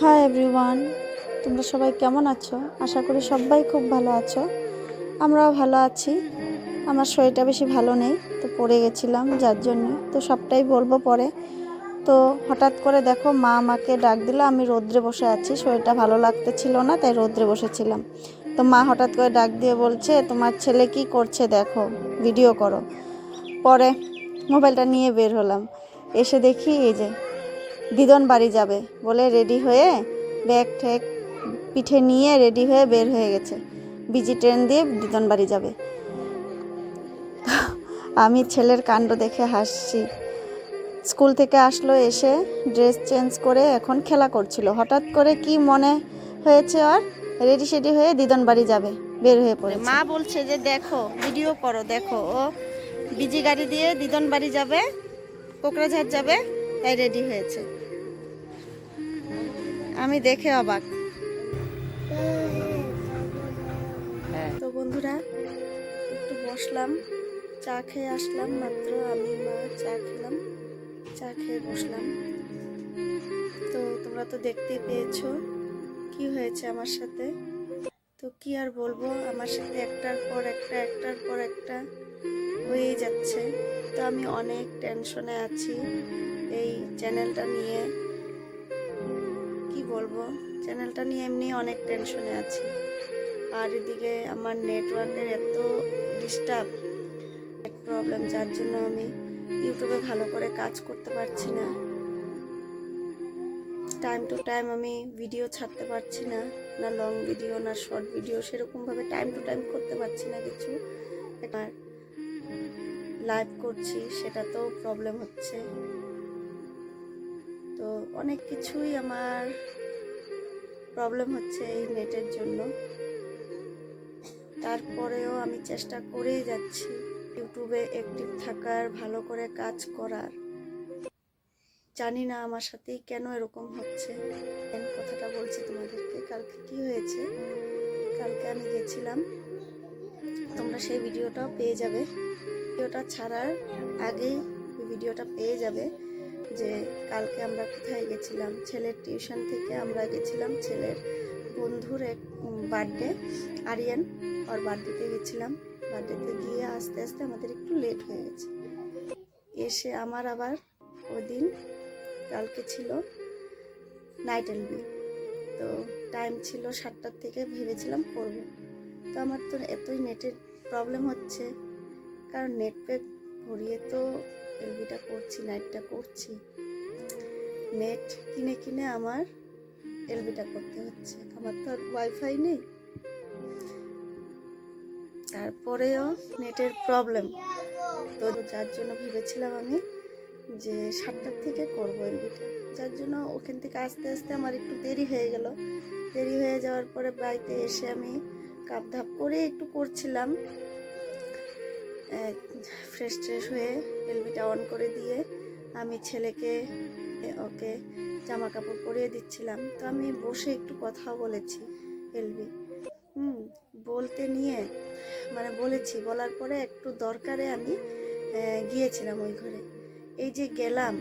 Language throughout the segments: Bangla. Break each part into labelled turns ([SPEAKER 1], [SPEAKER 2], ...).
[SPEAKER 1] হাই এভরিওয়ান তোমরা সবাই কেমন আছো? আশা করি সবাই খুব ভালো আছো। আমরাও ভালো আছি। আমার শরীরটা বেশি ভালো নেই, তো পড়ে গেছিলাম যার জন্য। তো সবটাই বলব পরে। তো হঠাৎ করে দেখো, মা আমাকে ডাক দিল, আমি রোদ্রে বসে আছি। শরীরটা ভালো লাগতেছিল না, তাই রোদ্রে বসেছিলাম। তো মা হঠাৎ করে ডাক দিয়ে বলছে, তোমার ছেলে কি করছে দেখো ভিডিও করো। পরে মোবাইলটা নিয়ে বের হলাম। এসে দেখি এই যে দিদন বাড়ি যাবে বলে রেডি হয়ে ব্যাগ ঠেক পিঠে নিয়ে রেডি হয়ে বের হয়ে গেছে। বিজি ট্রেন দিয়ে দিদন বাড়ি যাবে। আমি ছেলের কাণ্ড দেখে হাসছি। স্কুল থেকে আসলো এসে ড্রেস চেঞ্জ করে এখন খেলা করছিল। হঠাৎ করে কি মনে হয়েছে আর? রেডি সেডি হয়ে দিদন বাড়ি যাবে, বের হয়ে পড়ে মা বলছে যে দেখো ভিডিও করো, দেখো। ও বিজি গাড়ি দিয়ে দিদন বাড়ি যাবে, কোকরাঝাড় যাবে। তাই রেডি হয়েছে। আমি দেখে অবাক। তো বন্ধুরা একটু বসলাম। চা খেয়ে আসলাম মাত্র আমি মা চা খেলাম। চা খেয়ে বসলাম। তো তোমরা তো দেখতেই পেয়েছ কি হয়েছে আমার সাথে। তো কি আর বলব আমার সাথে একটার পর একটা একটার পর একটা হয়েই যাচ্ছে। তো আমি অনেক টেনশনে আছি। এই চ্যানেলটা নিয়ে, কি বলব? চ্যানেলটা নিয়ে এমনি অনেক টেনশনে আছি। আর এদিকে আমার নেটওয়ার্কের এত ডিস্টার্ব এক প্রবলেম যার জন্য আমি ইউটিউবে ভালো করে কাজ করতে পারছি না। টাইম টু টাইম আমি ভিডিও ছাড়তে পারছি না না লং ভিডিও না শর্ট ভিডিও সেরকমভাবে টাইম টু টাইম করতে পারছি না কিছু। লাইভ করছি, সেটাতেও প্রবলেম হচ্ছে। অনেক কিছুই আমার প্রবলেম হচ্ছে এই নেটের জন্য। তারপরেও আমি চেষ্টা করেই যাচ্ছি ইউটিউবে অ্যাক্টিভ থাকার, ভালো করে কাজ করার। জানি না আমার সাথেই কেন এরকম হচ্ছে। কথাটা বলছি তোমাদেরকে, কালকে কি হয়েছে? কালকে আমি গেছিলাম, তোমরা সেই ভিডিওটাও পেয়ে যাবে। ভিডিওটা ছাড়ার আগেই ভিডিওটা পেয়ে যাবে। যে কালকে আমরা কোথায় গেছিলাম? ছেলের টিউশন থেকে আমরা গেছিলাম ছেলের বন্ধুর এক বার্থডে আরিয়ান, ওর বার্থডেতে গেছিলাম। বার্থডেতে গিয়ে আস্তে আস্তে আমাদের একটু লেট হয়ে গেছে। এসে আমার আবার ওই দিন কালকে ছিল নাইট এলবি তো টাইম ছিল সাতটার থেকে ভেবেছিলাম করব। তো আমার তো এতই নেটের প্রবলেম হচ্ছে। কারণ নেট প্যাক ভরিয়ে তো এলবিটা করছি নাইটটা করছি। নেট কিনে কিনে আমার এলবিটা করতে হচ্ছে। আমার তো আর ওয়াইফাই নেই। তারপরেও নেটের প্রবলেম তো যার জন্য ভেবেছিলাম আমি যে সাতটার থেকে করব এলবিটা। যার জন্য ওখান থেকে আস্তে আস্তে আমার একটু দেরি হয়ে গেল। দেরি হয়ে যাওয়ার পরে বাড়িতে এসে আমি কাপ ধাপ করে একটু করছিলাম। ফ্রেশ ট্রেশ হয়ে এলবিটা অন করে দিয়ে আমি ছেলেকে, ওকে জামা কাপড় পরিয়ে দিচ্ছিলাম। তো আমি বসে একটু কথাও বলেছি এলবি হুম, বলতে নিয়ে মানে বলেছি, বলার পরে একটু দরকারে আমি গিয়েছিলাম ওই ঘরে। এই যে গেলাম,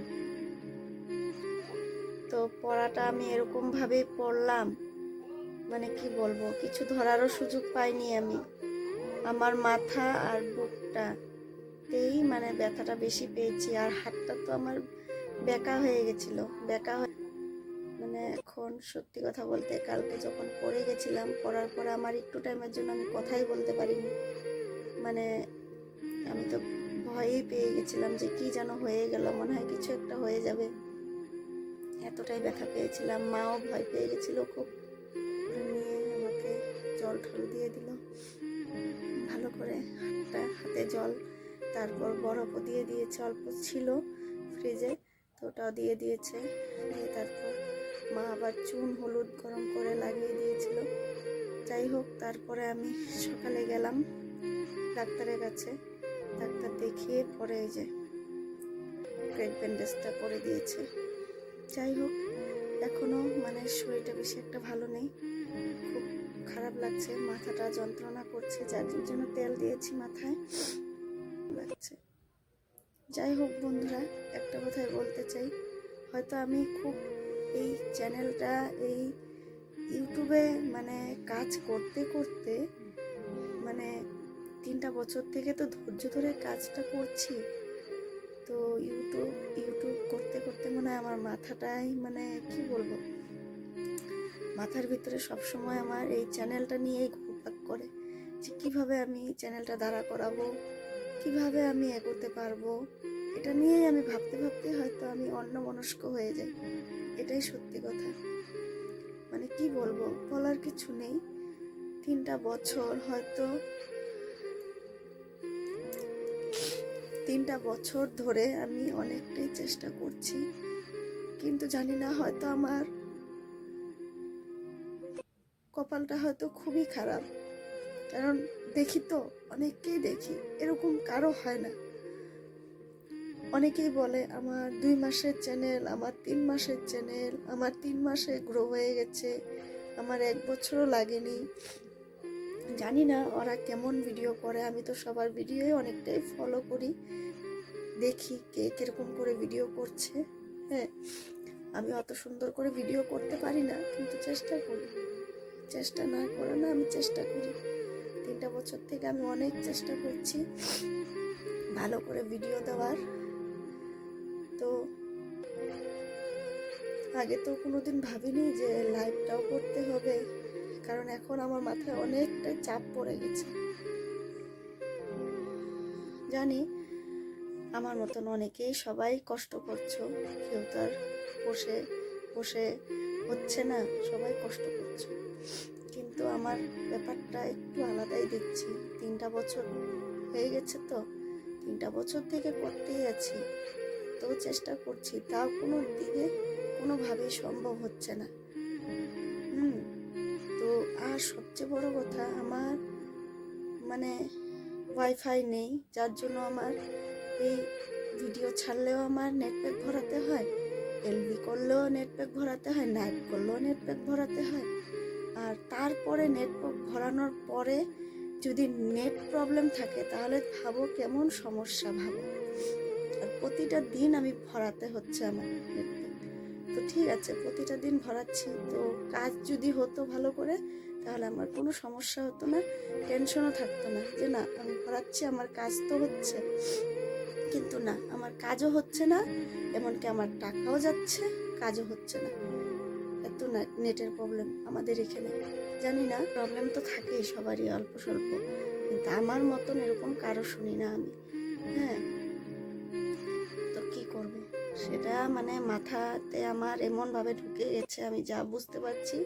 [SPEAKER 1] তো পড়াটা আমি এরকমভাবে পড়লাম মানে কি বলব, কিছু ধরারও সুযোগ পাইনি আমি। আমার মাথা আর বুকটাতেই মানে ব্যথাটা বেশি পেয়েছি। আর হাতটা তো আমার বেঁকা হয়ে গেছিল, বেঁকা হয়ে মানে এখন সত্যি কথা বলতে কালকে যখন পড়ে গেছিলাম, পড়ার পরে আমার একটু টাইমের জন্য আমি কথাই বলতে পারিনি। মানে আমি তো ভয়েই পেয়ে গেছিলাম যে কি যেন হয়ে গেল, মনে হয় কিছু একটা হয়ে যাবে। এতটাই ব্যথা পেয়েছিলাম, মাও ভয় পেয়ে গেছিল খুব। নিয়ে আমাকে জল ঠল দিয়ে দিল। ভালো করে হাতটা, হাতে জল তারপর বরফও দিয়ে দিয়েছে, অল্প ছিল ফ্রিজে, তো ওটাও দিয়ে দিয়েছে। দিয়ে তারপর মা আবার চুন হলুদ গরম করে লাগিয়ে দিয়েছিল। যাই হোক, তারপরে আমি সকালে গেলাম ডাক্তারের কাছে। ডাক্তার দেখিয়ে পরে যে ক্রেক ব্যান্ডেজটা করে দিয়েছে। যাই হোক এখনও মানে শরীরটা বেশি একটা ভালো নেই। খুব খারাপ লাগছে, মাথাটা যন্ত্রণা করছে, যার জন্য তেল দিয়েছি মাথায়। লাগছে। যাই হোক বন্ধুরা, একটা কথাই বলতে চাই। হয়তো আমি খুব এই চ্যানেলটা, এই ইউটিউবে মানে কাজ করতে করতে মানে তিনটা বছর থেকে তো ধৈর্য ধরে কাজটা করছি। তো ইউটিউব ইউটিউব করতে করতে মনে হয় আমার মাথাটাই মানে কি বলব? মাথার ভিতরে সবসময় আমার এই চ্যানেলটা নিয়েই ঘুরপাক করে যে কীভাবে আমি চ্যানেলটা দাঁড়া করাবো কীভাবে আমি এগোতে পারব? এটা নিয়েই আমি ভাবতে ভাবতে হয়তো আমি অন্যমনস্ক হয়ে যাই। এটাই সত্যি কথা। মানে কি বলব? বলার কিছু নেই। তিনটা বছর হয়তো তিনটা বছর ধরে আমি অনেকটাই চেষ্টা করছি। কিন্তু জানি না, হয়তো আমার কপালটা হয়তো খুবই খারাপ। কারণ দেখি তো, অনেককেই দেখি, এরকম কারও হয় না। অনেকেই বলে, আমার দুই মাসের চ্যানেল আমার তিন মাসের চ্যানেল আমার তিন মাসে গ্রো হয়ে গেছে, আমার এক বছরও লাগেনি। জানি না ওরা কেমন ভিডিও করে, আমি তো সবার ভিডিওই অনেকটাই ফলো করি, দেখি কে কীরকম করে ভিডিও করছে। হ্যাঁ আমি অত সুন্দর করে ভিডিও করতে পারি না, কিন্তু চেষ্টা করি। চেষ্টা না করে না আমি চেষ্টা করি। তিনটা বছর থেকে আমি অনেক চেষ্টা করছি ভালো করে ভিডিও দেওয়ার। তো আগে তো কোনোদিন ভাবিনি যে লাইভটাও করতে হবে, কারণ এখন আমার মাথায় অনেকটা চাপ পড়ে গেছে। জানি আমার মতন অনেকেই সবাই কষ্ট করছ, কেউ তো আর বসে বসে হচ্ছে না, সবাই কষ্ট করছ। কিন্তু আমার ব্যাপারটা একটু আলাদাই দেখছি। তিনটা বছর হয়ে গেছে তো। তিনটা বছর থেকে করতেই আছি। তো চেষ্টা করছি। তাও কোনো দিকে কোনোভাবেই সম্ভব হচ্ছে না। হুম, তো আর সবচেয়ে বড় কথা আমার মানে ওয়াইফাই নেই। যার জন্য আমার এই ভিডিও ছাড়লেও আমার নেটপ্যাক ভরাতে হয়। এলবি করলেও নেটপ্যাক ভরাতে হয়। নাইট করলেও নেটপ্যাক ভরাতে হয়। আর তারপরে নেট প্যাক ভরানোর পরে যদি নেট প্রবলেম থাকে, তাহলে ভাবো কেমন সমস্যা ভাবো। আর প্রতিটা দিন আমি ভরাতে হচ্ছে আমার নেট প্যাক তো ঠিক আছে, প্রতিটা দিন ভরাচ্ছি। তো কাজ যদি হতো ভালো করে, তাহলে আমার কোনো সমস্যা হতো না টেনশনও থাকতো না। যে না, আমি ভরাচ্ছি, আমার কাজ তো হচ্ছে। কিন্তু না, আমার কাজও হচ্ছে না, এমনকি আমার টাকাও যাচ্ছে, কাজও হচ্ছে না। নেটের প্রবলেম আমাদের এখানে। জানি না প্রবলেম তো থাকেই সবারই অল্প স্বল্প। কিন্তু আমার মতন এরকম কারও শুনি না আমি। হ্যাঁ। তো কি করব? সেটা মানে মাথাতে আমার এমনভাবে ঢুকে গেছে আমি যা বুঝতে পারছি।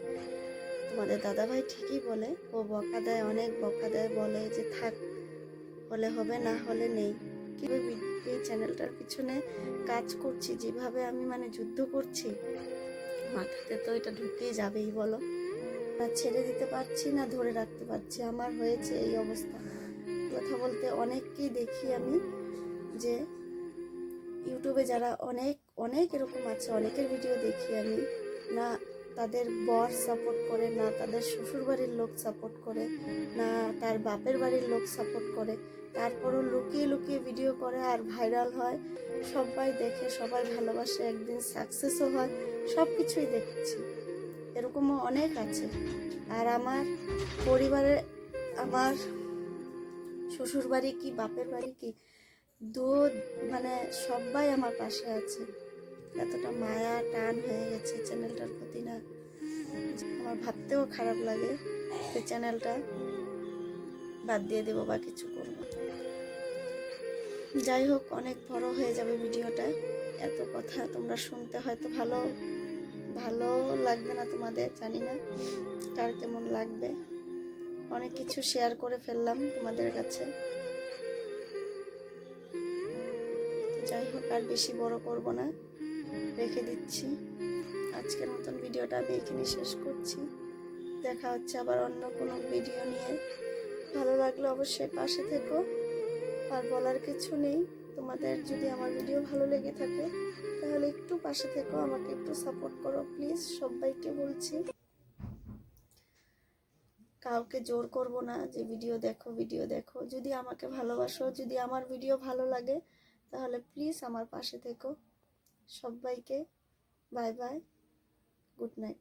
[SPEAKER 1] তোমাদের দাদাভাই ঠিকই বলে, ও বকা দেয়, অনেক বকা দেয়, বলে যে থাক, হলে হবে না হলে নেই। কীভাবে এই চ্যানেলটার পিছনে কাজ করছি, যেভাবে আমি মানে যুদ্ধ করছি মাথাতে তো এটা ঢুকেই যাবেই, বলো। না ছেড়ে দিতে পারছি না, ধরে রাখতে পারছি, আমার হয়েছে এই অবস্থা। কথা বলতে অনেককেই দেখি আমি যে ইউটিউবে যারা অনেক অনেক এরকম আছে, অনেকের ভিডিও দেখি আমি, না তাদের বর সাপোর্ট করে, না তাদের শ্বশুর বাড়ির লোক সাপোর্ট করে, না তার বাপের বাড়ির লোক সাপোর্ট করে তারপরও লুকিয়ে লুকিয়ে ভিডিও করে আর ভাইরাল হয়। সবাই দেখে, সবাই ভালোবাসে, একদিন সাকসেসও হয়। সব কিছুই দেখছি। এরকমও অনেক আছে। আর আমার পরিবারে আমার শ্বশুর বাড়ি কি, বাপের বাড়ি কি দু মানে সবাই আমার পাশে আছে। এতটা মায়া, টান হয়ে গেছে চ্যানেলটার প্রতি না। আমার ভাবতেও খারাপ লাগে যে চ্যানেলটা বাদ দিয়ে দেবো বা কিছু করব। যাই হোক, অনেক বড় হয়ে যাবে ভিডিওটা। এত কথা তোমরা শুনতে হয়তো ভালো ভালো লাগবে না তোমাদের, জানি না কার কেমন লাগবে। অনেক কিছু শেয়ার করে ফেললাম তোমাদের কাছে। যাই হোক, আর বেশি বড় করব না, রেখে দিচ্ছি। আজকের মতন ভিডিওটা আমি এখানে শেষ করছি। দেখা হচ্ছে আবার অন্য কোনো ভিডিও নিয়ে। ভালো লাগলে অবশ্যই পাশে থেকো। আর বলার কিছু নেই। তোমাদের যদি আমার ভিডিও ভালো লেগে থাকে, তাহলে একটু পাশে থেকো আমাকে একটু সাপোর্ট করো প্লিজ সবাইকে বলছি, কাউকে জোর করব না যে ভিডিও দেখো ভিডিও দেখো। যদি আমাকে ভালোবাসো, যদি আমার ভিডিও ভালো লাগে, তাহলে প্লিজ আমার পাশে থেকো। সবাইকে বাই বাই গুড নাইট